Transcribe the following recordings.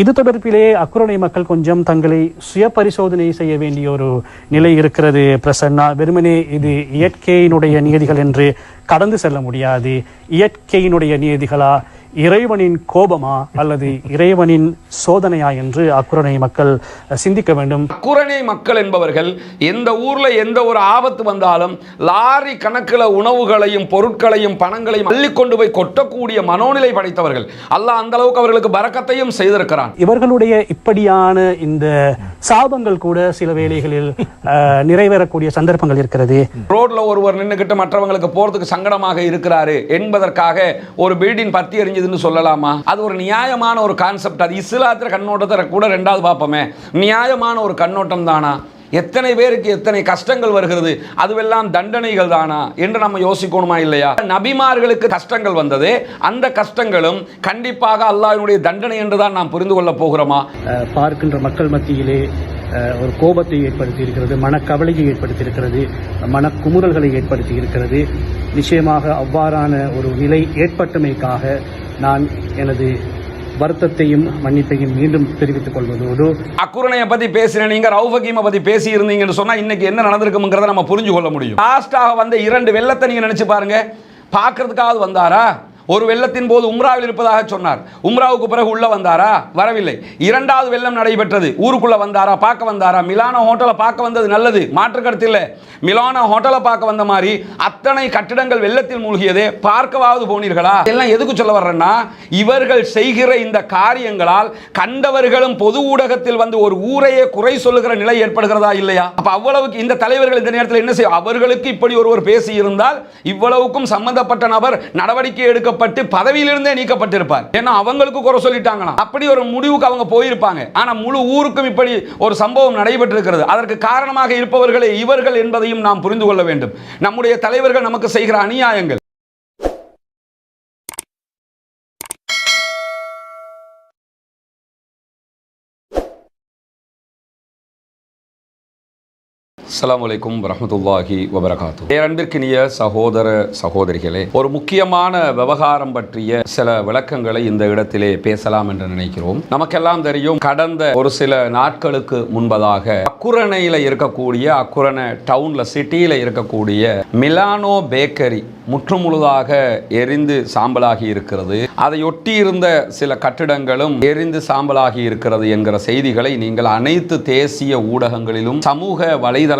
இது தொடர்பிலே அக்குரணை மக்கள் கொஞ்சம் தங்களை சுய பரிசோதனை செய்ய வேண்டிய ஒரு நிலை இருக்கிறது. பிரசன்னா வெறுமனே இது இயற்கையினுடைய நியதிகள் என்று கடந்து செல்ல முடியாது. இயற்கையினுடைய நியதிகளா இறைவனின் கோபமா அல்லது இறைவனின் சோதனையா என்று அக்குரணை மக்கள் சிந்திக்க வேண்டும். குரணை மக்கள் என்பவர்கள் எந்த ஊர்ல எந்த ஒரு ஆபத்து வந்தாலும் லாரி கணக்கில் உணவுகளையும் பொருட்களையும் பணங்களையும் அள்ளி கொண்டு போய் கொட்டக்கூடிய மனோநிலை படைத்தவர்கள். அல்லாஹ் அந்த அளவுக்கு அவர்களுக்கு பரக்கத்தையும் செய்திருக்கிறான். இவர்களுடைய இப்படியான இந்த சாபங்கள் கூட சில வேளைகளில் நிறைவேறக்கூடிய சந்தர்ப்பங்கள் இருக்கிறது. ரோட்ல ஒருவர் நின்னுக்கிட்டு மற்றவங்களுக்கு போறதுக்கு சங்கடமாக இருக்கிறாரு என்பதற்காக ஒரு பில்டிங் பத்தி எரிஞ்சதுன்னு சொல்லலாமா? அது ஒரு நியாயமான ஒரு கான்செப்ட் அது இஸ்லாத்திர கண்ணோட்டத்தை கூட ரெண்டாவது பார்ப்போமே. நியாயமான ஒரு கண்ணோட்டம் தானா? எத்தனை பேருக்கு எத்தனை கஷ்டங்கள் வருகிறது? அதுவெல்லாம் தண்டனைகள் தானா? என்று நம்ம யோசிக்கணுமா இல்லையா? நபிமார்களுக்கு கஷ்டங்கள் வந்தது. அந்த கஷ்டங்களும் கண்டிப்பாக அல்லாஹினுடைய தண்டனை என்று தான் நாம் புரிந்து கொள்ள போகிறோமா? பார்க்கின்ற மக்கள் மத்தியிலே ஒரு கோபத்தை ஏற்படுத்தி இருக்கிறது மனக்கவலையை ஏற்படுத்தி இருக்கிறது மனக்குமுறல்களை ஏற்படுத்தி இருக்கிறது. நிச்சயமாக அவ்வாறான ஒரு நிலை ஏற்பட்டமைக்காக நான் எனது வருத்தத்தையும் மன்னிப்பையும் மீண்டும் தெரிவித்துக் கொள்வதோடு அக்குரணையை பத்தி பேசின நீங்க ரவுஃபகீமை பத்தி பேசி இருந்தீங்கன்னு சொன்னா இன்னைக்கு என்ன நடந்திருக்குங்கிறத நம்ம புரிஞ்சு கொள்ள முடியும் லாஸ்டாக வந்த இரண்டு வெள்ளத்தை நீங்க நினைச்சு பாருங்க. பார்க்கறதுக்காவது வந்தாரா? ஒரு வெள்ளத்தின் போது உம்ராவில் இருப்பதாக சொன்னார். உம்ராவுக்கு பிறகு உள்ள வந்தாரா? வரவில்லை. இரண்டாவது வெள்ளம் நடைபெற்றது. ஊருக்குள்ள வந்தாரா? பார்க்க வந்தாரா? மிலானோ ஹோட்டலை பார்க்க வந்தது நல்லது. மாற்று கருத்து இல்லை. மிலானோ ஹோட்டலை பார்க்க வந்த மாதிரி அத்தனை கட்டிடங்கள் வெள்ளத்தில் மூழ்கியதே. பார்க்கவாவது போனீர்களா? எல்லாம் எதுக்கு சொல்ல வர்றேன்னா இவர்கள் செய்கிற இந்த காரியங்களால் கண்டவர்களும் பொது ஊடகத்தில் வந்து ஒரு ஊரையே குறை சொல்லுகிற நிலை ஏற்படுகிறதா இல்லையா? அப்ப அவ்வளவுக்கு இந்த தலைவர்கள் இந்த நேரத்தில் என்ன செய்யும் அவர்களுக்கு இப்படி ஒருவர் பேசி இருந்தால் இவ்வளவுக்கும் சம்பந்தப்பட்ட நபர் நடவடிக்கை எடுக்க நீக்கப்பட்டு பதவியிலிருந்தே நீக்கப்பட்டிருப்பார் ஏன்னா அவங்களுக்கு குறை சொல்லிட்டாங்களாம். அப்படி ஒரு முடிவுக்கு அவங்க போயிருப்பாங்க. ஆனா முழு ஊருக்கும் இப்படி ஒரு சம்பவம் நடைபெற்றிருக்கிறது. அதற்கு காரணமாக இருப்பவர்களே இவர்கள் என்பதையும் நாம் புரிந்து கொள்ள வேண்டும். நம்முடைய தலைவர்கள் நமக்கு செய்கிற அநியாயங்கள். அஸ்லாம் வலைக்கும் வரமத்துல்லாஹி வபரகாத்து பேரன்பிற்கினிய சகோதர சகோதரிகளே ஒரு முக்கியமான விவகாரம் பற்றிய சில விளக்கங்களை இந்த இடத்திலே பேசலாம் என்று நினைக்கிறோம். நமக்கெல்லாம் தெரியும் கடந்த ஒரு சில நாட்களுக்கு முன்பதாக அக்குரணையில் இருக்கக்கூடிய அக்குரணை டவுன்ல சிட்டியில் இருக்கக்கூடிய மிலானோ பேக்கரி முற்றுமுழுதாக எரிந்து சாம்பலாகி இருக்கிறது. அதை ஒட்டி இருந்த சில கட்டிடங்களும் எரிந்து சாம்பலாகி இருக்கிறது என்கிற செய்திகளை நீங்கள் அனைத்து தேசிய ஊடகங்களிலும் சமூக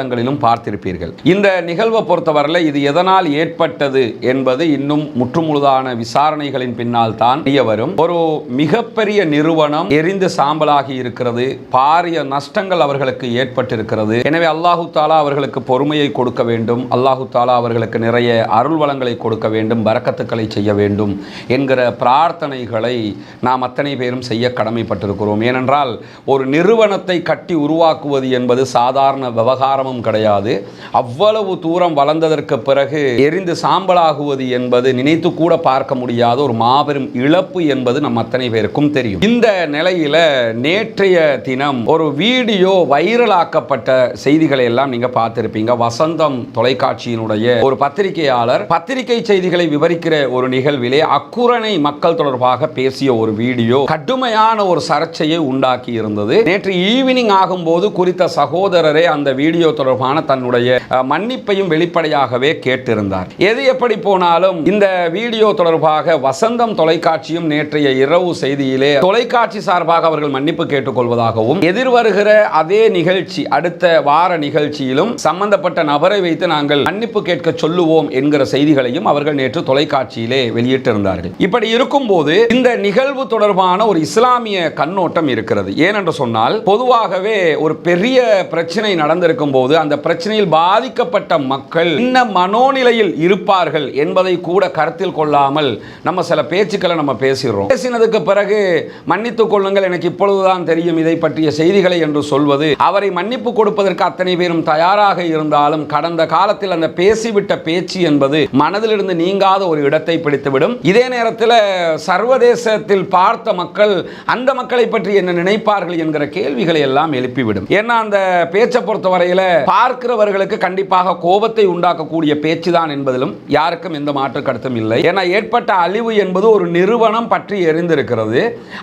வலைதளங்களிலும் பார்த்திருப்பீர்கள். இந்த நிகழ்வை பொறுத்தவரையில் இது எதனால் ஏற்பட்டது என்பது இன்னும் முற்றுமுழுதான விசாரணைகளின் பின்னால் தான் தெரிய வரும். ஒரு மிகப்பெரிய நிறுவனம் எரிந்து சாம்பலாகி இருக்கிறது. பாரிய நஷ்டங்கள் அவர்களுக்கு ஏற்பட்டிருக்கிறது. எனவே அல்லாஹு தாலா அவர்களுக்கு பொறுமையை கொடுக்க வேண்டும். அல்லாஹு தாலா அவர்களுக்கு நிறைய அருள் வளங்களை கொடுக்க வேண்டும். வரக்கத்துக்களை செய்ய வேண்டும் என்கிற பிரார்த்தனைகளை நாம் அத்தனை பேரும் செய்ய கடமைப்பட்டிருக்கிறோம். ஏனென்றால் ஒரு நிறுவனத்தை கட்டி உருவாக்குவது என்பது சாதாரண விவகாரமும் கிடையாது. அவ்வளவு தூரம் வளர்ந்ததற்கு பிறகு எரிந்து சாம்பலாகுவது என்பது நினைத்து கூட பார்க்க முடியாத ஒரு மாபெரும் இழப்பு என்பது நம் அத்தனை பேருக்கும் தெரியும். இந்த நிலையில நேற்றைய தினம் ஒரு வீடியோ வைரலாக்கப்பட்ட செய்திகளை எல்லாம் நீங்க பார்த்திருப்பீங்க. வசந்தம் தொலைக்காட்சியினுடைய ஒரு பத்திரிகையாளர் பத்திரிகை செய்திகளை விவரிக்கிற ஒரு நிகழ்விலே அக்குரணை மக்கள் தொடர்பாக பேசிய ஒரு வீடியோ கடுமையான ஒரு சர்ச்சையை உண்டாக்கி இருந்தது நேற்று ஈவினிங் ஆகும்போது குறித்த சகோதரரே அந்த வீடியோ தொடர்பான தன்னுடைய மன்னிப்பையும் வெளிப்படையாகவே கேட்டிருந்தார். எது எப்படி போனாலும் இந்த வீடியோ தொடர்பாக வசந்தம் தொலைக்காட்சியும் நேற்றைய இரவு செய்தியிலே தொலைக்காட்சி சார்பாக அவர்கள் மன்னிப்பு கேட்டுக்கொள்வதாகவும் எதிர்வருகிற அதே நிகழ்ச்சி அடுத்த வார நிகழ்ச்சியிலும் சம்பந்தப்பட்ட நபரை வைத்து நாங்கள் மன்னிப்பு கேட்க சொல்லுவோம் என்கிற செய்திகளையும் அவர்கள் நேற்று தொலைக்காட்சியிலே வெளியிட்டிருந்தார்கள். இப்படி இருக்கும்போது இந்த நிகழ்வு தொடர்பான ஒரு இஸ்லாமிய கண்ணோட்டம் இருக்கிறது. ஏனென்று சொன்னால் பொதுவாகவே ஒரு பெரிய பிரச்சனை நடந்திருக்கும் போது அந்த பிரச்சனையில் பாதிக்கப்பட்ட மக்கள் என்ன மனோநிலையில் இருப்பார்கள் என்பதை கூட கருத்தில் கொள்ளாமல் நம்ம சில பேச்சுக்களை நம்ம பேசுகிறோம் பேசினதுக்கு பிறகு மன்னித்துக் கொள்ளுங்கள் எனக்கு இப்பொழுதுதான் தெரியும் இதை பற்றிய செய்திகளை என்று சொல்வது. அவரை மன்னிப்பு கொடுப்பதற்கு அத்தனை பேரும் தயாராக இருந்தாலும் கடந்த காலத்தில் அந்த பேசிவிட்ட பேச்சு என்பது மனதிலிருந்து நீங்காத ஒரு இடத்தை பிடித்துவிடும். இதே நேரத்தில் சர்வதேசத்தில் பார்த்த மக்கள் அந்த மக்களை பற்றி என்ன நினைப்பார்கள் என்கிற கேள்விகளை எல்லாம் எழுப்பிவிடும். ஏன்னா அந்த பேச்சை பொறுத்தவரையில் பார்க்கிறவர்களுக்கு கண்டிப்பாக கோபத்தை உண்டாக்கக்கூடிய பேச்சுதான் என்பதிலும் யாருக்கும் எந்த மாற்று கருத்தும் இல்லை. ஏன்னா ஏற்பட்ட அழிவு என்பது ஒரு நிறுவனம் பற்றி எரிந்திருக்கிறது.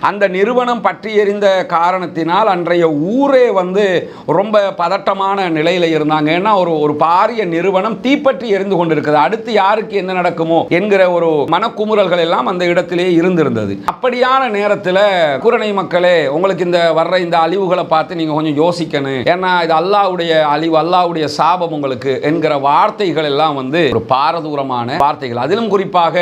அந்த நிறுவனம் பற்றி எரிந்த காரணத்தினால் அன்றைய ஊரே வந்து ரொம்ப பதட்டமான நிலையில இருந்தாங்க. ஏன்னா ஒரு ஒரு பாரிய நிறுவனம் தீப்பற்றி எரிந்து கொண்டிருக்கிறது. அடுத்து யாருக்கு என்ன நடக்குமோ என்கிற ஒரு மனக்குமுறல்கள் எல்லாம் அந்த இடத்திலே இருந்திருந்தது. அப்படியான நேரத்தில் குரணை மக்களே உங்களுக்கு இந்த வர்ற இந்த அழிவுகளை பார்த்து நீங்க கொஞ்சம் யோசிக்கணும். ஏன்னா இது அல்லாஹ்வுடைய அழிவு அல்லாவுடைய சாபம் உங்களுக்கு என்கிற வார்த்தைகள் எல்லாம் வந்து ஒரு பாரதூரமான வார்த்தைகள். அதிலும் குறிப்பாக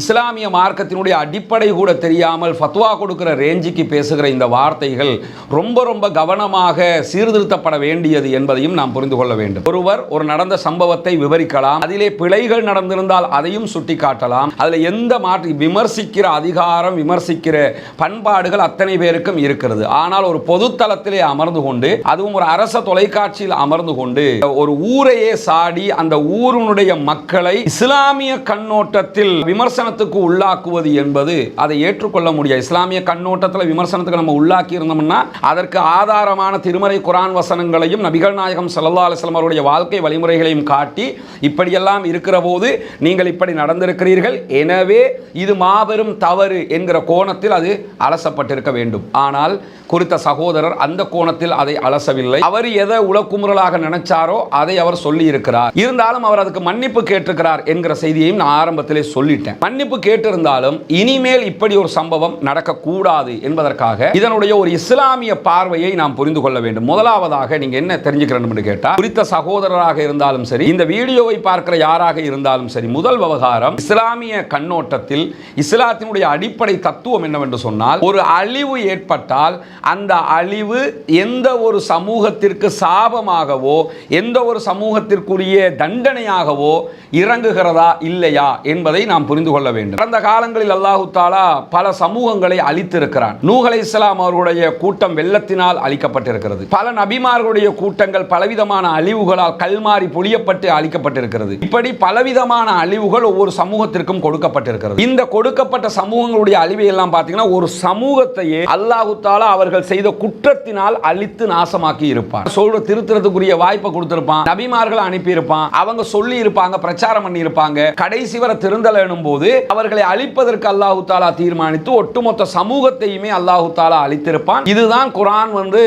இஸ்லாமிய மார்க்கத்தினுடைய அடிப்படை கூட தெரியாமல் ஃபத்வா கொடுக்கிற ரேஞ்சுக்கு பேசுகிற இந்த வார்த்தைகள் ரொம்ப ரொம்ப கவனமாக சீர்திருத்தப்பட வேண்டியது என்பதையும் நாம் புரிந்து கொள்ள வேண்டும். ஒருவர் ஒரு நடந்த சம்பவத்தை விவரிக்கலாம். அதிலே பிழைகள் நடந்திருந்தால் அதையும் சுட்டி காட்டலாம் அதில் எந்த மாற்றி விமர்சிக்கிற அதிகாரம் விமர்சிக்கிற பண்பாடுகள் அத்தனை பேருக்கும் இருக்கிறது. ஆனால் ஒரு பொதுத்தளத்திலே அமர்ந்து கொண்டு அதுவும் ஒரு அரச தொலைக்காட்சியில் அமர்ந்து கொண்டு ஒரு ஊரையே சாடி அந்த ஊரினுடைய மக்களை இஸ்லாமிய கண்ணோட்டத்தில் விமர்சனத்துக்கு உள்ளாக்குவது என்பது அதை ஏற்றுக்கொள்ள முடியாது. இஸ்லாமிய கண்ணோட்டத்தில் விமர்சனத்துக்கு நம்ம உள்ளாக்கி இருந்தோம்னா அதற்கு ஆதாரமான திருமறை குரான் வசனங்களையும் நபிகள் நாயகம் சல்லா அலிஸ்லாம் அவருடைய வாழ்க்கை வழிமுறைகளையும் காட்டி இப்படியெல்லாம் இருக்கிற போது நீங்கள் இப்படி நடந்திருக்கிறீர்கள். எனவே இது மாபெரும் தவறு என்கிற கோணத்தில் அது அலசப்பட்டிருக்க வேண்டும். ஆனால் குறித்த சகோதரர் அந்த கோணத்தில் அதை அலசவில்லை. அவர் எதை உலக்குமுறலாக நினைச்சாரோ அதை அவர் சொல்லி இருக்கிறார் இருந்தாலும் அவர் அதுக்கு மன்னிப்பு கேட்டிருக்கிறார் என்கிற செய்தியையும் நான் ஆரம்பத்திலே சொல்லிட்டேன். மன்னிப்பு கேட்டிருந்தாலும் இனிமேல் இப்படி ஒரு சம்பவம் நடக்கக்கூடாது என்பதற்காக இதனுடைய ஒரு இஸ்லாமிய பார்வையை நாம் புரிந்து கொள்ள வேண்டும். முதலாவதாக நீங்க என்ன தெரிஞ்சுக்கிறேன் கேட்டால் குறித்த சகோதரராக இருந்தாலும் சரி இந்த வீடியோவை பார்க்கிற யாராக இருந்தாலும் சரி முதல் விவகாரம் இஸ்லாமிய கண்ணோட்டத்தில் இஸ்லாத்தினுடைய அடிப்படை தத்துவம் என்னவென்று சொன்னால் ஒரு அழிவு ஏற்பட்டால் அந்த அழிவு எந்த ஒரு சமூகத்திற்கு சாபமாகவும் சாபமாகவோ எந்த ஒரு சமூகத்திற்குரிய தண்டனையாகவோ இறங்குகிறதா இல்லையா என்பதை நாம் புரிந்து கொள்ள வேண்டும். கடந்த காலங்களில் அல்லாஹு தாலா பல சமூகங்களை அழித்திருக்கிறான். நூகலை இஸ்லாம் அவர்களுடைய கூட்டம் வெள்ளத்தினால் அழிக்கப்பட்டிருக்கிறது. பல நபிமார்களுடைய கூட்டங்கள் பலவிதமான அழிவுகளால் கல்மாறி பொழியப்பட்டு அழிக்கப்பட்டிருக்கிறது. இப்படி பலவிதமான அழிவுகள் ஒவ்வொரு சமூகத்திற்கும் கொடுக்கப்பட்டிருக்கிறது. இந்த கொடுக்கப்பட்ட சமூகங்களுடைய அழிவை எல்லாம் பார்த்தீங்கன்னா ஒரு சமூகத்தையே அல்லாஹு தாலா அவர்கள் செய்த குற்றத்தினால் அழித்து நாசமாக்கி இருப்பார். சொல்ற திருத்தறதுக்குரிய வாய்ப்பை கொடுத்திருப்பான் நபிமார்களை அனுப்பியிருப்பான் அவங்க சொல்லி இருப்பாங்க பிரச்சாரம் பண்ணி இருப்பாங்க. கடைசி வர திருந்தல் எனும் போது அவர்களை அழிப்பதற்கு அல்லாஹு தாலா தீர்மானித்து ஒட்டுமொத்த சமூகத்தையுமே அல்லாஹு தாலா அழித்திருப்பான். இதுதான் குரான் வந்து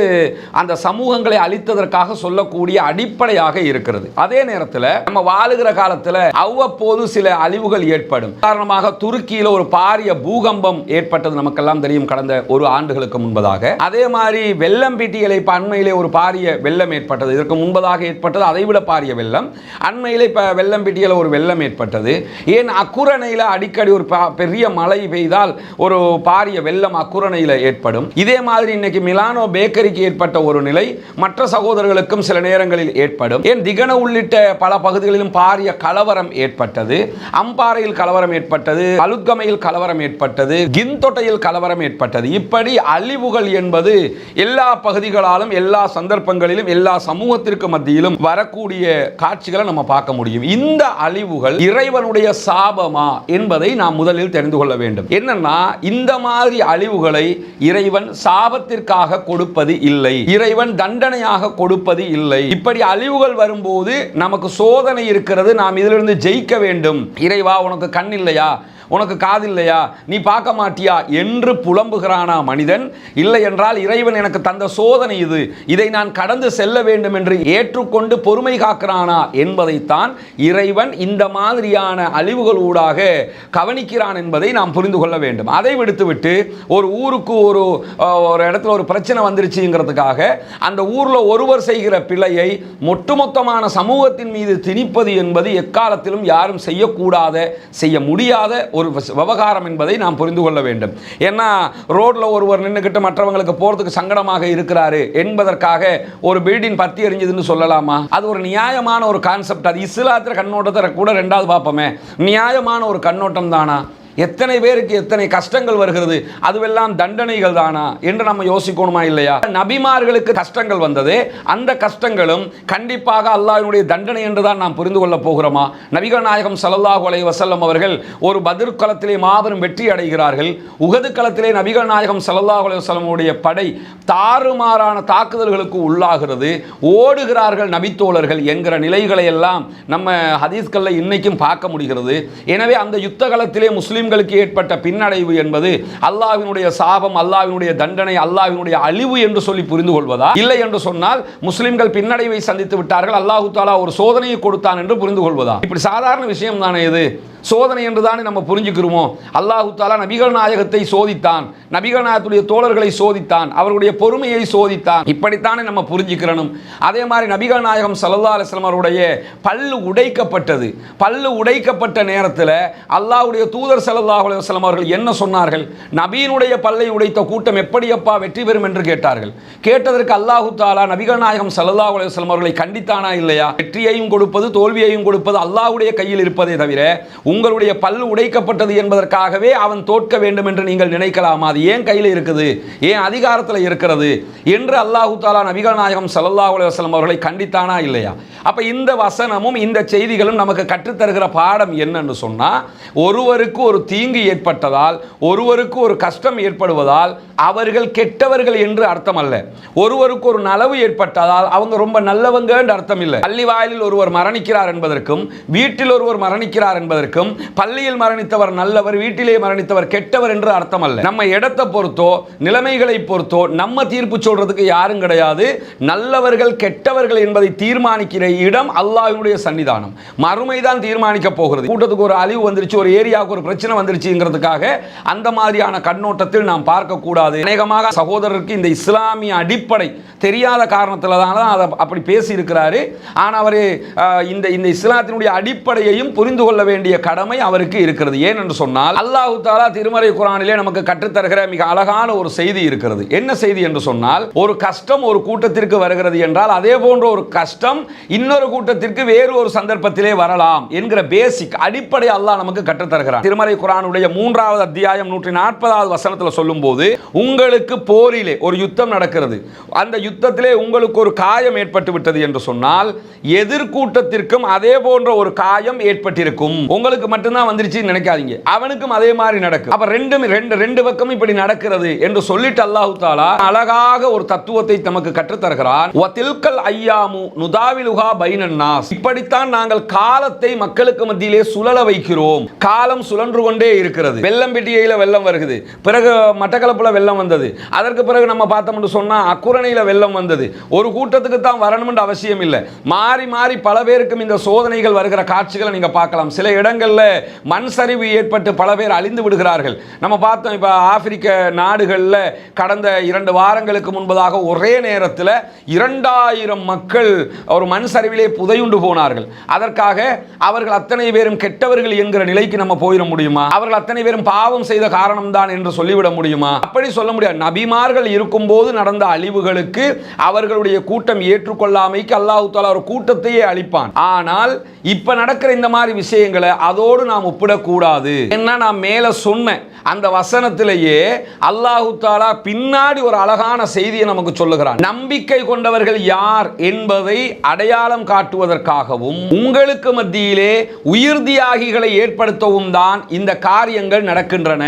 அந்த சமூகங்களை அழித்ததற்காக சொல்லக்கூடிய அடிப்படையாக இருக்கிறது. அதே நேரத்தில் நம்ம வாழுகிற காலத்தில் அவ்வப்போது சில அழிவுகள் ஏற்படும். காரணமாக துருக்கியில் ஒரு பாரிய பூகம்பம் ஏற்பட்டது நமக்கெல்லாம் தெரியும் கடந்த ஒரு ஆண்டுகளுக்கு முன்பதாக. அதே மாதிரி வெள்ளம் பீட்டிகளை இப்ப அண்மையிலே ஒரு பாரிய வெள்ளம் ஏற்பட்டது. இதற்கு முன்பதாக ஏற்பட்டது அதைவிட பாரிய வெள்ளம். அண்மையில் இப்போ வெள்ளம் பீட்டியல ஒரு வெள்ளம் ஏற்பட்டது. ஏன் அக்குரணையில் அடிக்கடி ஒரு பெரிய மழை பெய்தால் ஒரு பாரிய வெள்ளம் அக்குரணையில் ஏற்படும். இதே மாதிரி இன்னைக்கு மிலானோ பேக்கரிக்கு ஏற்பட்ட ஒரு நிலை மற்ற சகோதரர்களுக்கும் சில நேரங்களில் ஏற்படும். ஏன் திகன உள்ளிட்ட பல பகுதிகளிலும் பாரிய கலவரம் ஏற்பட்டது. அம்பாறையில் கலவரம் ஏற்பட்டது அழுக்கமையில் கலவரம் ஏற்பட்டது கிந்தொட்டையில் கலவரம் ஏற்பட்டது. இப்படி அழிவுகள் என்பது எல்லா பகுதிகளாலும் எல்லா சந்தர்ப்பங்களிலும் எல்லா சமூகத்திற்கு மத்தியிலும் வரக்கூடிய காட்சிகளை நம்ம பார்க்க முடியும். இந்த அழிவுகள் இறைவனுடைய சாபமா என்பதை நாம் முதலில் தெரிந்து கொள்ள வேண்டும். என்னன்னா இந்த மாதிரி அழிவுகளை இறைவன் சாபத்திற்காக கொடுப்பது இல்லை. இறைவன் தண்டனையாக கொடுப்பது இல்லை. இப்படி அழிவுகள் வரும்போது நமக்கு சோதனை இருக்கிறது. நாம் இதிலிருந்து ஜெயிக்க வேண்டும். இறைவா உனக்கு கண் இல்லையா? உனக்கு காதில்லையா நீ பார்க்க மாட்டியா? என்று புலம்புகிறானா மனிதன். இல்லை என்றால் இறைவன் எனக்கு தந்த சோதனை இது. இதை நான் கடந்து செல்ல வேண்டும் என்று ஏற்றுக்கொண்டு பொறுமை காக்கிறானா என்பதைத்தான் இறைவன் இந்த மாதிரியான அழிவுகள் ஊடாக கவனிக்கிறான் என்பதை நாம் புரிந்து கொள்ள வேண்டும். அதை விடுத்துவிட்டு ஒரு ஊருக்கு ஒரு ஒரு இடத்துல ஒரு பிரச்சனை வந்துருச்சுங்கிறதுக்காக அந்த ஊரில் ஒருவர் செய்கிற பிழையை ஒட்டுமொத்தமான சமூகத்தின் மீது திணிப்பது என்பது எக்காலத்திலும் யாரும் செய்யக்கூடாத செய்ய முடியாத ஒரு விவகாரம் என்பதை நாம் புரிந்து கொள்ள வேண்டும். ஏன்னா ரோட்ல ஒருவர் நின்றுக்கிட்டு மற்றவங்களுக்கு போறதுக்கு சங்கடமாக இருக்கிறாரு என்பதற்காக ஒரு பில்டிங் பத்தி எரிஞ்சதுன்னு சொல்லலாமா? அது ஒரு நியாயமான ஒரு கான்செப்ட் அது இஸ்லாத்திர கண்ணோட்டத்தை கூட ரெண்டாவது பார்ப்போமே. நியாயமான ஒரு கண்ணோட்டம் தானா எத்தனை பேருக்கு எத்தனை கஷ்டங்கள் வருகிறது அதுவெல்லாம் தண்டனைகள் தானா என்று நம்ம யோசிக்கணுமா இல்லையா? நபிமார்களுக்கு கஷ்டங்கள் வந்தது அந்த கஷ்டங்களும் கண்டிப்பாக அல்லாஹினுடைய தண்டனை என்று தான் நாம் புரிந்து கொள்ள போகிறோமா? நபிகள் நாயகம் ஸல்லல்லாஹு அலை வசல்லம் அவர்கள் ஒரு பதிர் களத்திலே மாபெரும் வெற்றி அடைகிறார்கள். உகது களத்திலே நபிகள் நாயகம் ஸல்லல்லாஹு அலைஹி வசல்லமுடைய படை தாறுமாறான தாக்குதல்களுக்கு உள்ளாகிறது. ஓடுகிறார்கள் நபித்தோழர்கள் என்கிற நிலைகளை எல்லாம் நம்ம ஹதீஸ்களில் இன்னைக்கும் பார்க்க முடிகிறது. எனவே அந்த யுத்த களத்திலே முஸ்லிம்களுக்கு ஏற்பட்ட பின்னடைவு என்பது அல்லாவினுடைய சாபம் அல்லாவினுடைய தண்டனை அல்லாவினுடைய அழிவு என்று சொல்லி புரிந்து கொள்வதா? இல்லை என்று சொன்னால் முஸ்லிம்கள் பின்னடைவை சந்தித்து விட்டார்கள் அல்லாஹு தாலா ஒரு சோதனையை கொடுத்தான் என்று புரிந்து கொள்வதா? இப்படி சாதாரண விஷயம் தானே இது. சோதனை என்று தானே நம்ம புரிஞ்சுக்கிறோமோ? அல்லாஹு தாலா நபிகள் நாயகத்தை சோதித்தான் நபிகள் நாயகத்துடைய தோழர்களை சோதித்தான் அவருடைய பொறுமையை சோதித்தான். இப்படித்தானே நம்ம புரிஞ்சுக்கிறனும். அதே மாதிரி நபிகள் நாயகம் சல்லா அலிஸ்லாம் அவருடைய பல்லு உடைக்கப்பட்டது. பல்லு உடைக்கப்பட்ட நேரத்தில் அல்லாஹுடைய தூதர் சல்லல்லாஹு அலைஹி அலுவலம் அவர்கள் என்ன சொன்னார்கள்? நபியினுடைய பல்லை உடைத்த கூட்டம் எப்படியப்பா வெற்றி பெறும் என்று கேட்டார்கள். கேட்டதற்கு அல்லாஹு தாலா நபிகள் நாயகம் சல்லல்லாஹு அலுவலம் அவர்களை கண்டித்தானா இல்லையா? வெற்றியையும் கொடுப்பது தோல்வியையும் கொடுப்பது அல்லாஹுடைய கையில் இருப்பதே தவிர உங்களுடைய பல்லு உடைக்கப்பட்டது என்பதற்காகவே அவன் தோற்க வேண்டும் என்று நீங்கள் நினைக்கலாமா? அது ஏன் கையில் இருக்குது? ஏன் அதிகாரத்தில் இருக்கிறது? என்று அல்லாஹு தாலா நபிகள் நாயகம் சல்லல்லாஹு அலுவலம் அவர்களை கண்டித்தானா இல்லையா? அப்ப இந்த வசனமும் இந்த செய்திகளும் நமக்கு கற்றுத்தருகிற பாடம் என்னன்னு சொன்னா ஒருவருக்கு ஒரு தீங்கு ஏற்பட்டதால் ஒருவருக்கு ஒரு கஷ்டம் ஏற்படுவதால் அவர்கள் கெட்டவர்கள் என்று அர்த்தம் அல்ல ஒருவருக்கு ஒரு நலவு ஏற்பட்டதால் அவங்க ரொம்ப நல்லவங்க என்று அர்த்தம் இல்லை பள்ளி வாயிலில் ஒருவர் மரணிக்கிறார் என்பதற்கும் வீட்டில் ஒருவர் மரணிக்கிறார் என்பதற்கும் பள்ளியில் மரணித்தவர் நல்லவர் வீட்டிலே மரணித்தவர் கெட்டவர் என்று அர்த்தம் அல்ல நம்ம இடத்தை பொறுத்தோ நிலைமைகளை பொறுத்தோ நம்ம தீர்ப்பு சொல்றதுக்கு யாரும் கிடையாது. நல்லவர்கள் கெட்டவர்கள் என்பதை தீர்மானிக்கிற இடம் அல்லாஹ்வினுடைய சன்னிதானம். மறுமைதான் தீர்மானிக்க போகிறது. கூட்டத்துக்கு ஒரு அழிவு வந்துருச்சு ஒரு ஏரியாவுக்கு ஒரு பிரச்சனை பிரச்சனை வந்துருச்சுங்கிறதுக்காக அந்த மாதிரியான கண்ணோட்டத்தில் நாம் பார்க்கக்கூடாது. அநேகமாக சகோதரருக்கு இந்த இஸ்லாமிய அடிப்படை தெரியாத காரணத்தில் தான் அதை அப்படி பேசியிருக்கிறாரு. ஆனால் அவர் இந்த இந்த இஸ்லாத்தினுடைய அடிப்படையையும் புரிந்து கொள்ள வேண்டிய கடமை அவருக்கு இருக்கிறது. ஏன் என்று சொன்னால் அல்லாஹு தாலா திருமறை குரானிலே நமக்கு கற்றுத்தருகிற மிக அழகான ஒரு செய்தி இருக்கிறது. என்ன செய்தி என்று சொன்னால் ஒரு கஷ்டம் ஒரு கூட்டத்திற்கு வருகிறது என்றால் அதே போன்ற ஒரு கஷ்டம் இன்னொரு கூட்டத்திற்கு வேறு ஒரு சந்தர்ப்பத்திலே வரலாம் என்கிற பேசிக் அடிப்படை அல்லாஹ் நமக்கு கற்றுத்தருகிறார் திருமறை குரானுடைய மூன்றாவது அத்தியாயம் நூற்றி நாற்பதாவது வசனத்தில் சொல்லும்போது உங்களுக்கு போரிலே ஒரு யுத்தம் நடக்கிறது. அந்த யுத்தத்திலே உங்களுக்கு ஒரு காயம் ஏற்பட்டு விட்டது என்று சொன்னால் எதிர்கூட்டத்திற்கும் அதே போன்ற ஒரு காயம் ஏற்பட்டிருக்கும். உங்களுக்கு மட்டும்தான் வந்துருச்சுன்னு நினைக்காதீங்க. அவனுக்கும் அதே மாதிரி நடக்கும். அப்ப ரெண்டும் ரெண்டு ரெண்டு பக்கம் இப்படி நடக்கிறது என்று சொல்லிட்டு அல்லாஹு தாலா அழகாக ஒரு தத்துவத்தை நமக்கு கற்றுத்தருகிறான். ஐயாமு நுதாவிலுகா பைனன்னாஸ். இப்படித்தான் நாங்கள் காலத்தை மக்களுக்கு மத்தியிலே சுழல வைக்கிறோம். காலம் சுழன்று கொண்டே இருக்கிறது. வெள்ளம் பெட்டியில வெள்ளம் வருகிறது பிறகு மட்டக்களப்பில் வெள்ளம் வந்தது. அதற்கு பிறகு நம்ம பார்த்தோம்னு சொன்னால் அக்குரணையில் வெள்ளம் வந்தது. ஒரு கூட்டத்துக்கு தான் வரணும்னு அவசியம் இல்லை. மாறி மாறி பல பேருக்கும் இந்த சோதனைகள் வருகிற காட்சிகளை நீங்கள் பார்க்கலாம். சில இடங்களில் மண் சரிவு ஏற்பட்டு பல பேர் அழிந்து விடுகிறார்கள். நம்ம பார்த்தோம் இப்போ ஆப்பிரிக்க நாடுகளில் கடந்த இரண்டு வாரங்களுக்கு முன்பதாக ஒரே நேரத்தில் இரண்டாயிரம் மக்கள் ஒரு மண் சரிவிலே புதையுண்டு போனார்கள். அதற்காக அவர்கள் அத்தனை பேரும் கெட்டவர்கள் என்கிற நிலைக்கு நம்ம போயிட முடியுமா? முடியுமா? அவர்கள் அத்தனை பேரும் பாவம் செய்த காரணம் தான் என்று சொல்லிவிட முடியுமா? அப்படி சொல்ல முடியாது. நபிமார்கள் இருக்கும்போது நடந்த அழிவுகளுக்கு அவர்களுடைய கூட்டம் ஏற்றுக்கொள்ளாமைக்கு அல்லாஹு தாலா ஒரு கூட்டத்தையே அழிப்பான் ஆனால் இப்ப நடக்கிற இந்த மாதிரி விஷயங்களை அதோடு நாம் ஒப்பிடக்கூடாது. என்ன நான் மேல சொன்ன அந்த வசனத்திலேயே அல்லாஹு தாலா பின்னாடி ஒரு அழகான செய்தியை நமக்கு சொல்லுகிறான். நம்பிக்கை கொண்டவர்கள் யார் என்பதை அடையாளம் காட்டுவதற்காகவும் உங்களுக்கு மத்தியிலே உயிர் தியாகிகளை ஏற்படுத்தவும் தான் இந்த இந்த காரியங்கள் நடக்கின்றன.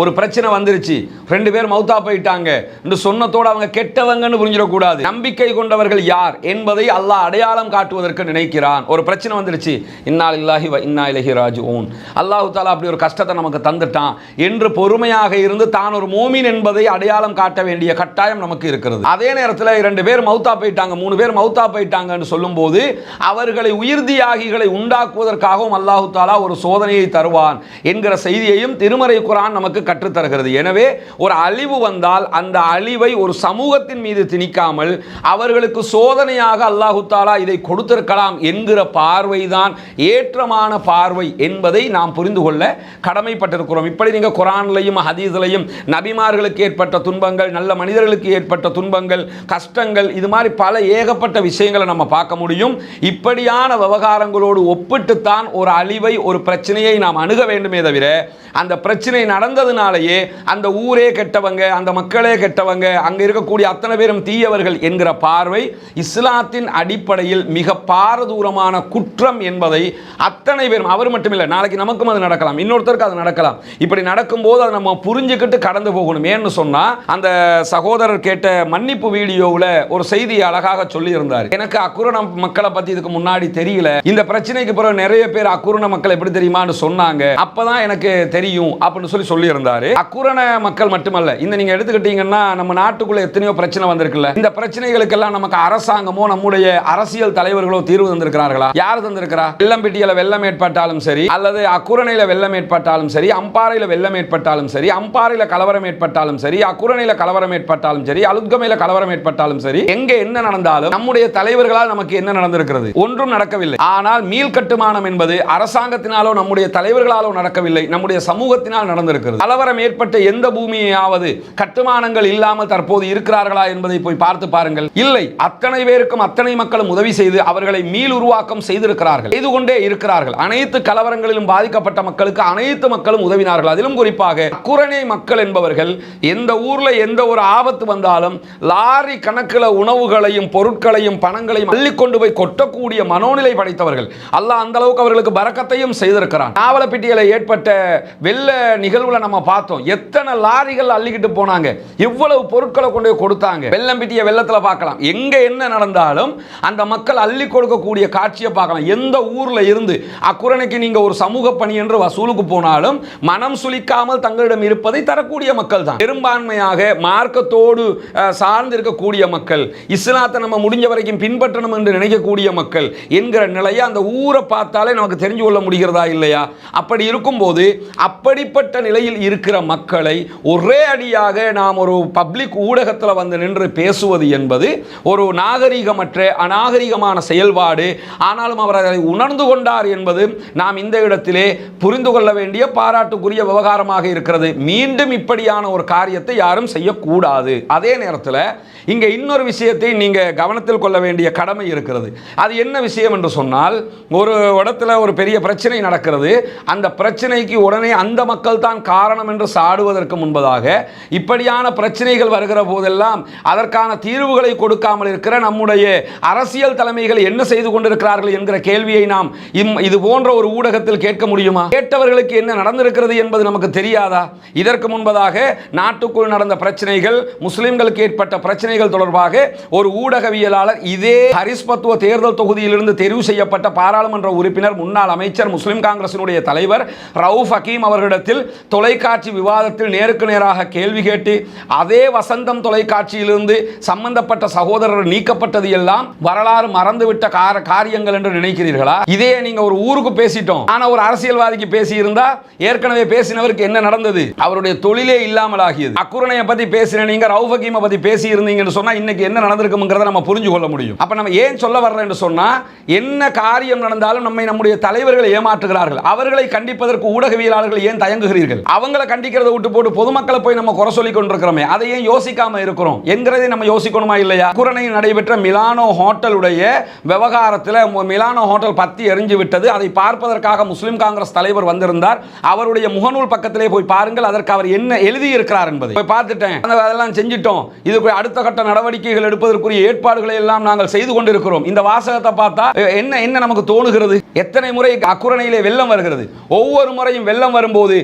ஒரு பிரச்சனை வந்துருச்சு. ரெண்டு பேர் மௌத்தா போயிட்டாங்க. என்று சொன்னதோடு அவங்க கெட்டவங்கன்னு புரிஞ்சிடக்கூடாது. நம்பிக்கை கொண்டவர்கள் யார் என்பதை அல்லாஹ் அடையாளம் காட்டுவதற்கு நினைக்கிறான். ஒரு பிரச்சனை வந்துருச்சு. இன்னால் இல்லாஹி வ இன்னா இலஹி ஓன் அல்லாஹு தாலா அப்படி ஒரு கஷ்டத்தை நமக்கு தந்துட்டான். என்று பொறுமையாக இருந்து தான் ஒரு மோமின் என்பதை அடையாளம் காட்ட வேண்டிய கட்டாயம் நமக்கு இருக்கிறது. அதே நேரத்தில் இரண்டு பேர் மௌத்தா போயிட்டாங்க மூணு பேர் மௌத்தா போயிட்டாங்கன்னு சொல்லும்போது அவர்களை உயிர்தியாகிகளை உண்டாக்குவதற்காகவும் அல்லாஹு தாலா ஒரு சோதனையை தருவான் என்கிற செய்தியையும் திருமறை குரான் நமக்கு கற்றுத்தருகிறது. எனவே ஒரு அழிவு வந்தால் அந்த அழிவை ஒரு சமூகத்தின் மீது திணிக்காமல் அவர்களுக்கு சோதனையாக அல்லாஹு தாலா இதை கொடுத்திருக்கலாம் என்கிற பார்வைதான் ஏற்றமான பார்வை என்பதை நாம் புரிந்து கொள்ள கடமைப்பட்டிருக்கிறோம். இப்படி நீங்கள் குரான்லையும் ஹதீஸ்லையும் நபிமார்களுக்கு ஏற்பட்ட துன்பங்கள் நல்ல மனிதர்களுக்கு ஏற்பட்ட துன்பங்கள் கஷ்டங்கள் இது மாதிரி பல ஏகப்பட்ட விஷயங்களை நம்ம பார்க்க முடியும். இப்படியான விவகாரங்களோடு ஒப்பிட்டுத்தான் ஒரு அழிவை ஒரு பிரச்சனையை நாம் அணுக வேண்டுமே தவிர அந்த பிரச்சனை நடந்தது அதனாலேயே அந்த ஊரே கெட்டவங்க அந்த மக்களே கெட்டவங்க அங்க இருக்கக்கூடிய அத்தனை பேரும் தீயவர்கள் என்கிற பார்வை இஸ்லாத்தின் அடிப்படையில் மிக பாரதூரமான குற்றம் என்பதை அத்தனை பேரும் அவர் மட்டுமில்லை நாளைக்கு நமக்கும் அது நடக்கலாம் இன்னொருத்தருக்கு அது நடக்கலாம். இப்படி நடக்கும்போது அதை நம்ம புரிஞ்சுக்கிட்டு கடந்து போகணும். ஏன்னு சொன்னா அந்த சகோதரர் கேட்ட மன்னிப்பு வீடியோவில் ஒரு செய்தி அழகாக சொல்லியிருந்தார். எனக்கு அக்குரண மக்களை பத்தி இதுக்கு முன்னாடி தெரியல. இந்த பிரச்சனைக்கு பிறகு நிறைய பேர் அக்குரண மக்கள் எப்படி தெரியுமான்னு சொன்னாங்க. அப்பதான் எனக்கு தெரியும் அப்படின்னு சொல்லி சொல்லியிருந்தார். அக்குரண மக்கள் மட்டுமல்ல இந்த நீங்க எடுத்துக்கிட்டீங்கன்னா நம்ம நாட்டுக்குள்ள எத்தனையோ பிரச்சனை வந்திருக்குல்ல. இந்த பிரச்சனைகளுக்கெல்லாம் நமக்கு அரசாங்கமோ நம்முடைய அரசியல் தலைவர்களோ தீர்வு தந்திருக்கிறார்களா? யார் தந்திருக்கிறா? வெள்ளம்பெட்டியில வெள்ளம் ஏற்பட்டாலும் சரி அல்லது அக்குரணையில வெள்ளம் ஏற்பட்டாலும் சரி அம்பாறையில வெள்ளம் ஏற்பட்டாலும் சரி அம்பாறையில கலவரம் ஏற்பட்டாலும் சரி அக்குரணையில கலவரம் ஏற்பட்டாலும் சரி அலுத்கமையில கலவரம் ஏற்பட்டாலும் சரி எங்க என்ன நடந்தாலும் நம்முடைய தலைவர்களால் நமக்கு என்ன நடந்திருக்கிறது? ஒன்றும் நடக்கவில்லை. ஆனால் மீள் கட்டுமானம் என்பது அரசாங்கத்தினாலோ நம்முடைய தலைவர்களாலோ நடக்கவில்லை. நம்முடைய சமூகத்தினால் நடந்திருக்கிறது. கலவரம் ஏற்பட்ட எந்த பூமியாவது கட்டுமானங்கள் இல்லாமல் தற்போது இருக்கிறார்களா என்பதை போய் பார்த்து பாருங்கள். இல்லை அத்தனை பேருக்கும் அத்தனை மக்களும் உதவி செய்து அவர்களை மீள் உருவாக்கம் செய்திருக்கிறார்கள். செய்து கொண்டே இருக்கிறார்கள். அனைத்து கலவரங்களிலும் பாதிக்கப்பட்ட மக்களுக்கு அனைத்து மக்களும் உதவினார்கள். அதிலும் குறிப்பாக குரணை மக்கள் என்பவர்கள் எந்த ஊர்ல எந்த ஒரு ஆபத்து வந்தாலும் லாரி கணக்கில் உணவுகளையும் பொருட்களையும் பணங்களையும் அள்ளி கொண்டு போய் கொட்டக்கூடிய மனோநிலை படைத்தவர்கள். அல்லாஹ் அந்த அளவுக்கு அவர்களுக்கு பறக்கத்தையும் செய்திருக்கிறான். நாவலப்பிட்டியில் ஏற்பட்ட வெள்ள நிகழ்வுல நம்ம பார்த்தோம். எத்தனை லாரிகள் அள்ளிக்கிட்டு போனாங்க. எவ்வளவு பொருட்களை கொண்டு போய் கொடுத்தாங்க. வெள்ளம் பிட்டிய வெள்ளத்தில் பார்க்கலாம். எங்கே என்ன நடந்தாலும் அந்த மக்கள் அள்ளி கொடுக்கக்கூடிய காட்சியை பார்க்கலாம். எந்த ஊரில் இருந்து அக்குரணைக்கு நீங்கள் ஒரு சமூக பணி என்று வசூலுக்கு போனாலும் மனம் சுளிக்காமல் தங்களிடம் இருப்பதை தரக்கூடிய மக்கள் தான். பெரும்பான்மையாக மார்க்கத்தோடு சார்ந்து இருக்கக்கூடிய மக்கள் இஸ்லாத்தை நம்ம முடிஞ்ச வரைக்கும் பின்பற்றணும் என்று நினைக்கக்கூடிய மக்கள் என்கிற நிலையை அந்த ஊரை பார்த்தாலே நமக்கு தெரிஞ்சு கொள்ள முடிகிறதா இல்லையா? அப்படி இருக்கும்போது அப்படிப்பட்ட நிலையில் இருக்கிற மக்களை ஒரே அடியாக நாம் ஒரு பப்ளிக் ஊடகத்தில் வந்து நின்று பேசுவது என்பது ஒரு நாகரிகமற்ற அநாகரிகமான செயல்பாடு. ஆனாலும் அவர் அதை உணர்ந்து கொண்டார் என்பது நாம் இந்த இடத்திலே புரிந்து கொள்ள வேண்டிய பாராட்டுக்குரிய விவகாரமாக இருக்கிறது. மீண்டும் இப்படியான ஒரு காரியத்தை யாரும் செய்யக்கூடாது. அதே நேரத்தில் இங்கே இன்னொரு விஷயத்தை நீங்கள் கவனத்தில் கொள்ள வேண்டிய கடமை இருக்கிறது. அது என்ன விஷயம் என்று சொன்னால் ஒரு இடத்துல ஒரு பெரிய பிரச்சனை நடக்கிறது. அந்த பிரச்சனைக்கு உடனே அந்த மக்கள் தான் காரணம் என்று சாடுவதற்கு முன்பதாக இப்படியான பிரச்சனைகள் வருகிற போதெல்லாம் அதற்கான தீர்வுகளை கொடுக்காமல் இருக்கிற நம்முடைய அரசியல் தலைமைகள் என்ன செய்து கொண்டிருக்கிறார்கள் என்கிற கேள்வியை நாம் இம் இது போன்ற ஒரு ஊடகத்தில் கேட்க முடியுமா? கேட்டவர்களுக்கு என்ன நடந்திருக்கிறது என்பது நமக்கு தெரியாதா? இதற்கு முன்பதாக நாட்டுக்குள் நடந்த பிரச்சனைகள் முஸ்லிம்களுக்கு ஏற்பட்ட பிரச்சனைகள் தொடர்பாக ஒரு ஊடகவியலாளர் இதே ஹரிஸ்பத்துவ தேர்தல் தொகுதியிலிருந்து தெரிவு செய்யப்பட்ட பாராளுமன்ற உறுப்பினர் முன்னாள் அமைச்சர் முஸ்லிம் காங்கிரசினுடைய தலைவர் ரவுஃப் ஹக்கீம் அவர்களிடத்தில் தொலைக்க தொலைக்காட்சி விவாதத்தில் நேருக்கு நேராக கேள்வி கேட்டு அதே வசந்தம் தொலைக்காட்சியிலிருந்து சம்பந்தப்பட்ட சகோதரர் நீக்கப்பட்டது எல்லாம் வரலாறு மறந்துவிட்ட கார காரியங்கள் என்று நினைக்கிறீர்களா? இதே நீங்க ஒரு ஊருக்கு பேசிட்டோம். ஆனா ஒரு அரசியல்வாதிக்கு பேசி இருந்தா ஏற்கனவே பேசினவருக்கு என்ன நடந்தது? அவருடைய தொழிலே இல்லாமல் ஆகியது அக்குரணையை பத்தி பேசின நீங்க ரவுஃபகீமை பத்தி பேசி இருந்தீங்கன்னு சொன்னா இன்னைக்கு என்ன நடந்திருக்குங்கிறத நம்ம புரிஞ்சு கொள்ள முடியும். அப்ப நம்ம ஏன் சொல்ல வர்றேன்னு சொன்னா என்ன காரியம் நடந்தாலும் நம்மை நம்முடைய தலைவர்கள் ஏமாற்றுகிறார்கள். அவர்களை கண்டிப்பதற்கு ஊடகவியலாளர்கள் ஏன் தயங்குகிறீர்கள்? அவங்க அவங்களை கண்டிக்கிறத விட்டு போட்டு பொதுமக்களை போய் நம்ம குறை சொல்லி கொண்டிருக்கிறோமே அதை ஏன் யோசிக்காம இருக்கிறோம். என்கிறதை நம்ம யோசிக்கணுமா இல்லையா? குரணையில் நடைபெற்ற மிலானோ ஹோட்டலுடைய விவகாரத்தில் மிலானோ ஹோட்டல் பத்தி எரிஞ்சு விட்டது. அதை பார்ப்பதற்காக முஸ்லிம் காங்கிரஸ் தலைவர் வந்திருந்தார். அவருடைய முகநூல் பக்கத்திலே போய் பாருங்கள் அதற்கு அவர் என்ன எழுதியிருக்கிறார் என்பதை. போய் பார்த்துட்டேன். அதெல்லாம் செஞ்சிட்டோம். இதுக்கு அடுத்த கட்ட நடவடிக்கைகள் எடுப்பதற்குரிய ஏற்பாடுகளை எல்லாம் நாங்கள் செய்து கொண்டிருக்கிறோம். இந்த வாசகத்தை பார்த்தா என்ன என்ன நமக்கு தோணுகிறது? எத்தனை முறை அக்குரணையிலே வெள்ளம் வருகிறது? ஒவ்வொரு முறையும் வெள்ளம் வரும்போது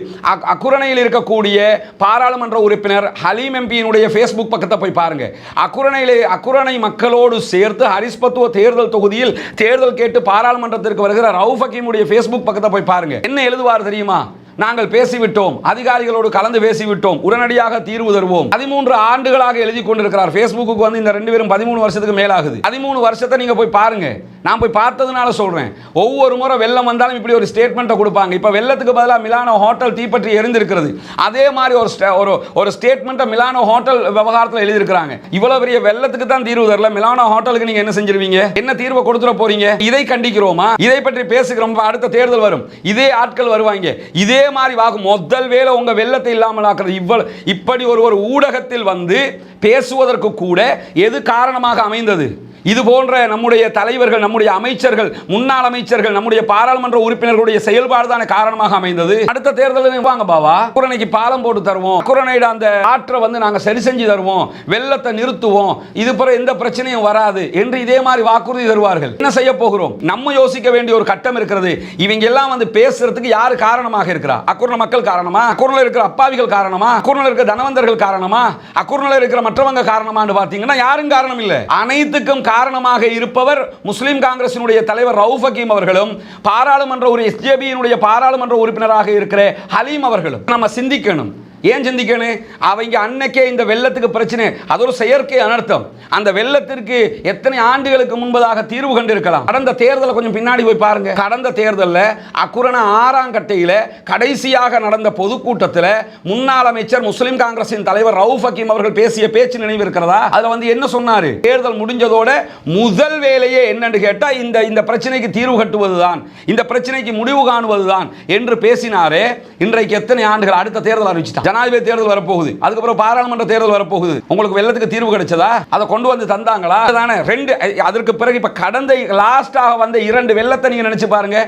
அக்குரணை அக்குரணையில் இருக்கக்கூடிய பாராளுமன்ற உறுப்பினர் ஹலீம் எம்பியினுடைய ஃபேஸ்புக் பக்கத்தை போய் பாருங்க. அக்குரணையில் அக்குரணை மக்களோடு சேர்த்து ஹரிஸ்பத்துவ தேர்தல் தொகுதியில் தேர்தல் கேட்டு பாராளுமன்றத்திற்கு வருகிற ரவுஃப் ஹக்கீமுடைய ஃபேஸ்புக் பக்கத்தை போய் பாருங்க. என்ன எழுதுவார் தெரியுமா? நாங்கள் பேசிவிட்டோம். அதிகாரிகளோடு கலந்து பேசிவிட்டோம். உடனடியாக தீர்வு தருவோம். பதிமூன்று ஆண்டுகளாக எழுதி கொண்டிருக்கிறார். ஃபேஸ்புக்கு வந்து இந்த ரெண்டு பேரும் பதிமூணு வருஷத்துக்கு மேலாகுது. பதிமூணு வருஷத்தை நீங்க போய் பாருங்க. நான் போய் பார்த்ததுனால சொல்றேன். ஒவ்வொரு முறை வெள்ளம் வந்தாலும் இப்படி ஒரு ஸ்டேட்மெண்ட்டை கொடுப்பாங்க. இப்போ வெள்ளத்துக்கு பதிலாக மிலானோ ஹோட்டல் தீப்பற்றி எரிந்திருக்கிறது. அதே மாதிரி ஒரு ஒரு ஒரு ஸ்டேட்மெண்ட்டை மிலானோ ஹோட்டல் விவகாரத்தில் எழுதியிருக்கிறாங்க. இவ்வளவு பெரிய வெள்ளத்துக்கு தான் தீர்வு தரல. மிலானோ ஹோட்டலுக்கு நீங்க என்ன செஞ்சிருவீங்க? என்ன தீர்வை கொடுத்துட போறீங்க? இதை கண்டிக்கிறோமா? இதை பற்றி பேசுகிறோம். அடுத்த தேர்தல் வரும். இதே ஆட்கள் வருவாங்க. இதே மாதிரி வாக்கு முதல் வேலை உங்க வெள்ளத்தை இல்லாமல் ஆக்குறது. இவ்வளவு இப்படி ஒரு ஒரு ஊடகத்தில் வந்து பேசுவதற்கு கூட எது காரணமாக அமைந்தது? இது போன்ற நம்முடைய தலைவர்கள் நம்முடைய அமைச்சர்கள் முன்னாள் அமைச்சர்கள் நம்முடைய பாராளுமன்ற உறுப்பினர்களுடைய செயல்பாடு தானே காரணமாக அமைந்தது? அடுத்த தேர்தலில் வாங்க பாவா. குரணைக்கு பாலம் போட்டு தருவோம். குரணையிட அந்த ஆற்றை வந்து நாங்க சரி செஞ்சு தருவோம். வெள்ளத்தை நிறுத்துவோம். இது பிற எந்த பிரச்சனையும் வராது என்று இதே மாதிரி வாக்குறுதி தருவார்கள். என்ன செய்ய போகிறோம்? நம்ம யோசிக்க வேண்டிய ஒரு கட்டம் இருக்கிறது. இவங்க எல்லாம் வந்து பேசுறதுக்கு யாரு காரணமாக இருக்கிறா? அக்குரண மக்கள் காரணமா? அக்குர்ணில் இருக்கிற அப்பாவிகள் காரணமா? அக்குர்ணில் இருக்கிற தனவந்தர்கள் காரணமா? அக்குர்ணில் இருக்கிற மற்றவங்க காரணமான்னு பார்த்தீங்கன்னா யாரும் காரணம் இல்லை. அனைத்துக்கும் காரணமாக இருப்பவர் முஸ்லீம் காங்கிரசினுடைய தலைவர் ரவுஃப் ஹக்கீம் அவர்களும் பாராளுமன்ற ஒரு எஸ்ஜேபியினுடைய பாராளுமன்ற உறுப்பினராக இருக்கிற ஹலீம் அவர்களும். நம்ம சிந்திக்கணும். ஏன் சிந்திக்கணும்? அவங்க அன்னைக்கே இந்த வெள்ளத்துக்கு பிரச்சனை. அது ஒரு செயற்கை அனர்த்தம். அந்த வெள்ளத்திற்கு எத்தனை ஆண்டுகளுக்கு முன்பதாக தீர்வு கண்டிருக்கலாம்? கடந்த தேர்தலை கொஞ்சம் பின்னாடி போய் பாருங்க. கடந்த தேர்தலில் அக்குரண ஆறாம் கட்டையில் கடைசியாக நடந்த பொதுக்கூட்டத்தில் முன்னாள் அமைச்சர் முஸ்லிம் காங்கிரசின் தலைவர் ரவுஃப் ஹக்கீம் அவர்கள் பேசிய பேச்சு நினைவு இருக்கிறதா? அதில் வந்து என்ன சொன்னார்? தேர்தல் முடிஞ்சதோட முதல் வேலையே என்னன்னு கேட்டால் இந்த இந்த பிரச்சனைக்கு தீர்வு கட்டுவதுதான். இந்த பிரச்சனைக்கு முடிவு காணுவதுதான் என்று பேசினாரே இன்றைக்கு எத்தனை ஆண்டுகள் அடுத்த தேர்தல் அறிவிச்சிட்டான் ஜனாதிபதி தேர்தல் வரப்போகுது. அதுக்கப்புறம் பாராளுமன்ற தேர்தல் வரப்போகுது. உங்களுக்கு வெள்ளத்துக்கு தீர்வு கிடைச்சதா? அதை கொண்டு வந்து தந்தாங்களா? தானே ரெண்டு அதற்கு பிறகு இப்போ கடந்த லாஸ்டாக வந்த இரண்டு வெள்ளத்தை நீங்கள் நினைச்சு பாருங்க.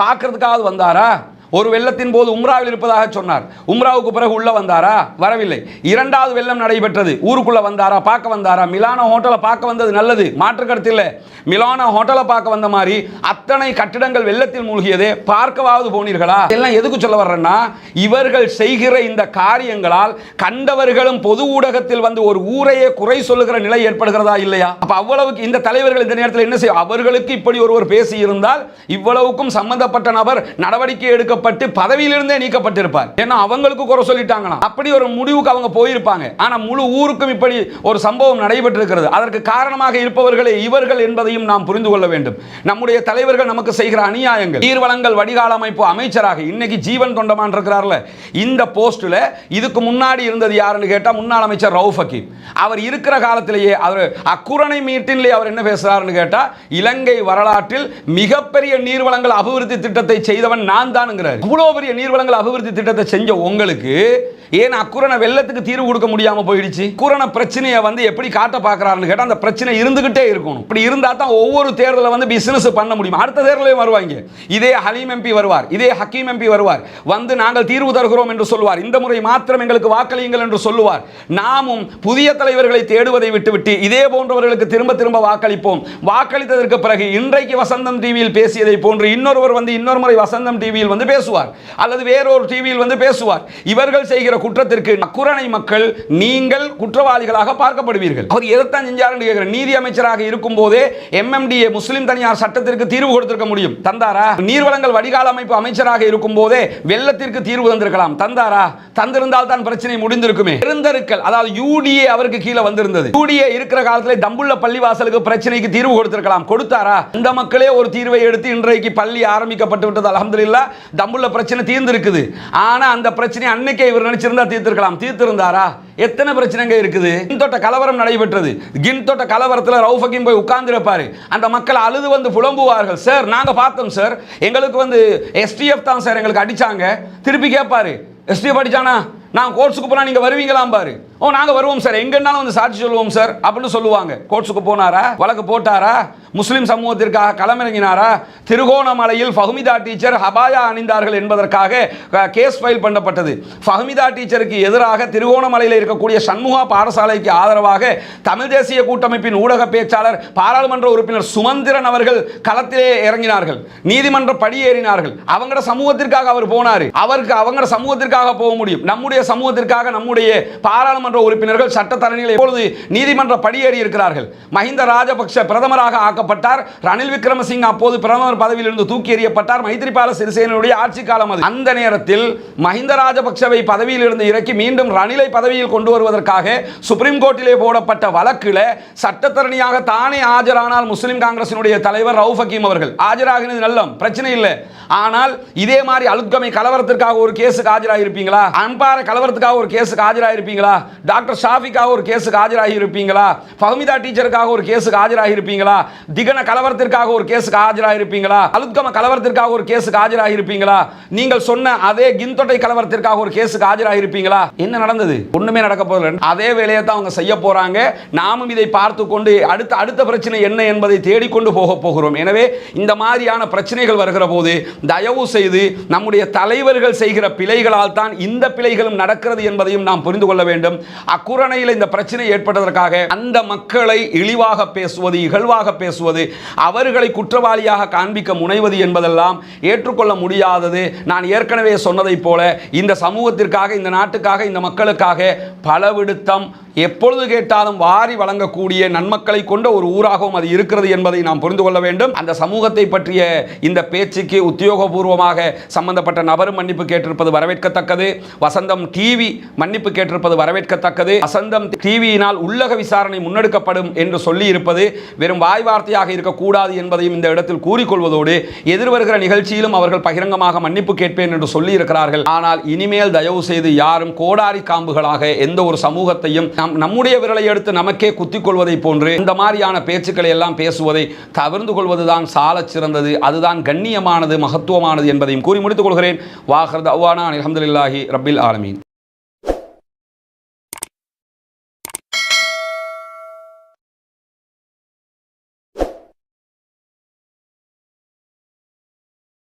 பார்க்கறதுக்காவது வந்தாரா? ஒரு வெள்ளத்தின் போது உம்ராவில் இருப்பதாக சொன்னார். உம்ராவுக்கு பிறகு உள்ள வந்தாரா? வரவில்லை. இரண்டாவது வெள்ளம் நடைபெற்றது. ஊருக்குள்ள வந்தாரா? பார்க்க வந்தாரா? மிலானோ ஹோட்டலை பார்க்க வந்தது நல்லது. மாற்று கருத்து இல்லை. மிலானோ ஹோட்டலை பார்க்க வந்த மாதிரி அத்தனை கட்டிடங்கள் வெள்ளத்தில் மூழ்கியதே. பார்க்கவாவது போனீர்களா? எல்லாம் எதுக்கு சொல்ல வர்றேன்னா இவர்கள் செய்கிற இந்த காரியங்களால் கண்டவர்களும் பொது ஊடகத்தில் வந்து ஒரு ஊரையே குறை சொல்லுகிற நிலை ஏற்படுகிறதா இல்லையா? அப்ப அவ்வளவுக்கு இந்த தலைவர்கள் இந்த நேரத்தில் என்ன செய்யும் அவர்களுக்கு இப்படி ஒருவர் பேசி இருந்தால் இவ்வளவுக்கும் சம்பந்தப்பட்ட நபர் நடவடிக்கை எடுக்க நீக்கப்பட்டு பதவியிலிருந்தே நீக்கப்பட்டிருப்பார். ஏன்னா அவங்களுக்கு குறை சொல்லிட்டாங்களாம். அப்படி ஒரு முடிவுக்கு அவங்க போயிருப்பாங்க. ஆனா முழு ஊருக்கும் இப்படி ஒரு சம்பவம் நடைபெற்றிருக்கிறது. அதற்கு காரணமாக இருப்பவர்களே இவர்கள் என்பதையும் நாம் புரிந்து கொள்ள வேண்டும். நம்முடைய தலைவர்கள் நமக்கு செய்கிற அநியாயங்கள் நீர்வளங்கள் வடிகால் அமைப்பு அமைச்சராக இன்னைக்கு ஜீவன் தொண்டமான் இருக்கிறார்ல. இந்த போஸ்ட்ல இதுக்கு முன்னாடி இருந்தது யாருன்னு கேட்டா முன்னாள் அமைச்சர் ரவுஃப் ஹக்கீம். அவர் இருக்கிற காலத்திலேயே அவர் அக்குரணை மீட்டின்லேயே அவர் என்ன பேசுறாருன்னு கேட்டா இலங்கை வரலாற்றில் மிகப்பெரிய நீர்வளங்கள் அபிவிருத்தி திட்டத்தை செய்தவன் நான் தானுங்கிறார் இவ்வளோ பெரிய நீர்வளங்கள் அபிவிருத்தி திட்டத்தை செஞ்ச உங்களுக்கு ஏன் அக்குரனை வெள்ளத்துக்கு தீர்வு கொடுக்க முடியாம போயிடுச்சு? குரண பிரச்சனையை வந்து எப்படி காட்ட பார்க்கறாருன்னு கேட்டா அந்த பிரச்சனை இருந்துகிட்டே இருக்கணும். இப்படி இருந்தா தான் ஒவ்வொரு தேர்தலில் வந்து பிசினஸ் பண்ண முடியும். அடுத்த தேர்தலையும் வருவாங்க. இதே ஹலீம் எம்பி வருவார். இதே ஹக்கீம் எம்பி வருவார். வந்து நாங்கள் தீர்வு தருகிறோம் என்று சொல்லுவார். இந்த முறை மாத்திரம் எங்களுக்கு வாக்களியுங்கள் என்று சொல்லுவார். நாமும் புதிய தலைவர்களை தேடுவதை விட்டுவிட்டு இதே போன்றவர்களுக்கு திரும்ப திரும்ப வாக்களிப்போம். வாக்களித்ததற்கு பிறகு இன்றைக்கு வசந்தம் டிவியில் பேசியதை போன்று இன்னொருவர் வந்து இன்னொரு முறை வசந்தம் டிவியில் வந்து பேசுவார். அல்லது வேறொரு டிவியில் வந்து பேசுவார். இவர்கள் செய்கிற குற்றத்திற்கு குரணை மக்கள் நீங்கள் குற்றவாளிகளாக பார்க்கப்படுவீர்கள். அவர் எதைத்தான் செஞ்சாருன்னு கேட்கிற நீதி அமைச்சராக இருக்கும் போதே எம்எம்டிஏ முஸ்லிம் தனியார் சட்டத்திற்கு தீர்வு கொடுத்திருக்க முடியும். தந்தாரா? நீர்வளங்கள் வடிகால் அமைப்பு அமைச்சராக இருக்கும் போதே வெள்ளத்திற்கு தீர்வு தந்திருக்கலாம். தந்தாரா? தந்திருந்தால் தான் பிரச்சனை முடிந்திருக்குமே. பெருந்தருக்கள் அதாவது யூடிஏ அவருக்கு கீழே வந்திருந்தது. யூடிஏ இருக்கிற காலத்துல தம்புள்ள பள்ளிவாசலுக்கு பிரச்சனைக்கு தீர்வு கொடுத்திருக்கலாம். கொடுத்தாரா? இந்த மக்களே ஒரு தீர்வை எடுத்து இன்றைக்கு பள்ளி ஆரம்பிக்கப்பட்டு விட்டது. அலமதுல்லா தம் தம்புள்ள பிரச்சனை தீர்ந்திருக்குது. ஆனா அந்த பிரச்சனை அன்னைக்கே இவர் நினைச்சிருந்தா தீர்த்திருக்கலாம். தீர்த்திருந்தாரா? எத்தனை பிரச்சனைங்க இருக்குது? கின்தொட்ட கலவரம் நடைபெற்றது. கின்தொட்ட கலவரத்தில் ரவுஃபகின் போய் உட்கார்ந்துருப்பாரு. அந்த மக்கள் அழுது வந்து புலம்புவார்கள். சார் நாங்கள் பார்த்தோம் சார். எங்களுக்கு வந்து எஸ்டிஎஃப் தான் சார் எங்களுக்கு அடிச்சாங்க. திருப்பி கேட்பாரு எஸ்டிஎஃப் அடிச்சானா? நான் கோர்ட்ஸுக்கு போனால் நீங்கள் வருவீங்களாம் பாரு. ஓ நாங்கள் வருவோம் சார். எங்கன்னாலும் வந்து சாட்சி சொல்லுவோம் சார் அப்படின்னு சொல்லுவாங்க. கோர்ட்ஸுக்கு போனாரா? வழக்கு போட்டாரா? முஸ்லீம் சமூகத்திற்காக களமிறங்கினாரா? திருகோணமலையில் ஃபஹ்மிதா டீச்சர் ஹபாயா அணிந்தார்கள் என்பதற்காக கேஸ் ஃபைல் பண்ணப்பட்டது. ஃபஹ்மிதா டீச்சருக்கு எதிராக திருகோணமலையில் இருக்கக்கூடிய சண்முகா பாடசாலைக்கு ஆதரவாக தமிழ் தேசிய கூட்டமைப்பின் ஊடக பேச்சாளர் பாராளுமன்ற உறுப்பினர் சுமந்திரன் அவர்கள் களத்திலே இறங்கினார்கள். நீதிமன்ற படியேறினார்கள். அவங்களோட சமூகத்திற்காக அவர் போனார். அவருக்கு அவங்களோட சமூகத்திற்காக போக முடியும். நம்முடைய சமூகத்திற்காக நம்முடைய பாராளுமன்ற உறுப்பினர்கள் சட்டத்தரணிகள் எப்பொழுது நீதிமன்ற படியேறி இருக்கிறார்கள். மஹிந்த ராஜபக்ஷ பிரதமராக ஆக்கப்பட்டார். ரணில் விக்ரமசிங்க அப்போது பிரதமர் பதவியிலிருந்து தூக்கி எறியப்பட்டார். மைத்ரிபால சிறிசேனனுடைய ஆட்சி காலம் அது. அந்த நேரத்தில் மஹிந்த ராஜபக்ஷவை பதவியிலிருந்து இறக்கி மீண்டும் ரணிலை பதவியில் கொண்டு வருவதற்காக சுப்ரீம் கோர்ட்டிலே போடப்பட்ட வழக்கில் சட்டத்தரணியாக தானே ஆஜரானால் முஸ்லிம் காங்கிரசினுடைய தலைவர் ரவுஃப் ஹக்கீம் அவர்கள். ஆஜராகினது நல்லம் பிரச்சனை இல்லை. ஆனால் இதே மாதிரி அலுத்கமை கலவரத்திற்காக ஒரு கேஸுக்கு ஆஜராகி இருப்பீங்களா அன்பார கலவரத்துக்காக ஒரு கேஸுக்கு ஆஜராகிருப்பீங்களா டாக்டர் ஷாஃபிக்காக ஒரு கேஸுக்கு ஆஜராகி இருப்பீங்களா ஃபஹமிதா டீச்சருக்காக ஒரு கேஸுக்கு ஆஜராகி இருப்பீங்களா திகன கலவரத்திற்காக ஒரு கேஸுக்கு ஆஜராகி இருப்பீங்களா அலுத்கம கலவரத்திற்காக ஒரு கேஸுக்கு ஆஜராகி இருப்பீங்களா நீங்கள் சொன்ன அதே கிந்தொட்டை கலவரத்திற்காக ஒரு கேஸுக்கு ஆஜராகி இருப்பீங்களா என்ன நடந்தது? ஒண்ணுமே நடக்க போதில்லை அதே வேலையை தான் அவங்க செய்ய போறாங்க. நாமும் இதை பார்த்து கொண்டு அடுத்த அடுத்த பிரச்சனை என்ன என்பதை தேடிக்கொண்டு போக போகிறோம். எனவே இந்த மாதிரியான பிரச்சனைகள் வருகிற போது தயவு செய்து நம்முடைய தலைவர்கள் செய்கிற பிழைகளால் தான் இந்த பிழைகளும் நடக்கிறது என்பதையும் நாம் புரிந்து கொள்ள வேண்டும். அக்குரணையில் இந்த பிரச்சனை ஏற்பட்டதற்காக அந்த மக்களை இழிவாக பேசுவது இகழ்வாக பேசுவது அவர்களை குற்றவாளியாக காண்பிக்க முனைவது என்பதெல்லாம் ஏற்றுக்கொள்ள முடியாதது. நான் ஏற்கனவே சொன்னதைப் போல இந்த சமூகத்திற்காக இந்த நாட்டுக்காக இந்த மக்களுக்காக பலவிடுத்தம் எப்பொழுது கேட்டாலும் வாரி வழங்கக்கூடிய நன்மக்களை கொண்ட ஒரு ஊராகவும் அது இருக்கிறது என்பதை நாம் புரிந்து கொள்ள வேண்டும். அந்த சமூகத்தை பற்றிய இந்த பேச்சுக்கு உத்தியோகபூர்வமாக சம்பந்தப்பட்ட நபரும் மன்னிப்பு கேட்டிருப்பது வரவேற்கத்தக்கது. வசந்தம் டிவி மன்னிப்பு கேட்டிருப்பது வரவேற்கத்தக்கது. அசந்தம் டிவியினால் உள்ளக விசாரணை முன்னெடுக்கப்படும் என்று சொல்லி இருப்பது வெறும் வாய் வார்த்தையாக இருக்கக்கூடாது என்பதையும் இந்த இடத்தில் கூறிக்கொள்வதோடு எதிர்வருகிற நிகழ்ச்சியிலும் அவர்கள் பகிரங்கமாக மன்னிப்பு கேட்பேன் என்று சொல்லி இருக்கிறார்கள் ஆனால் இனிமேல் தயவு செய்து யாரும் கோடாரி காம்புகளாக எந்த ஒரு சமூகத்தையும் நம் நம்முடைய விரலை எடுத்து நமக்கே குத்திக் கொள்வதை போன்று இந்த மாதிரியான பேச்சுக்களை எல்லாம் பேசுவதை தவிர்ந்து கொள்வதுதான் சாலச் சிறந்தது. அதுதான் கண்ணியமானது மகத்துவமானது என்பதையும் கூறி முடித்துக் கொள்கிறேன். வாஹர் தவானா அலமதுல்லாஹி ரபில் ஆலமீன்.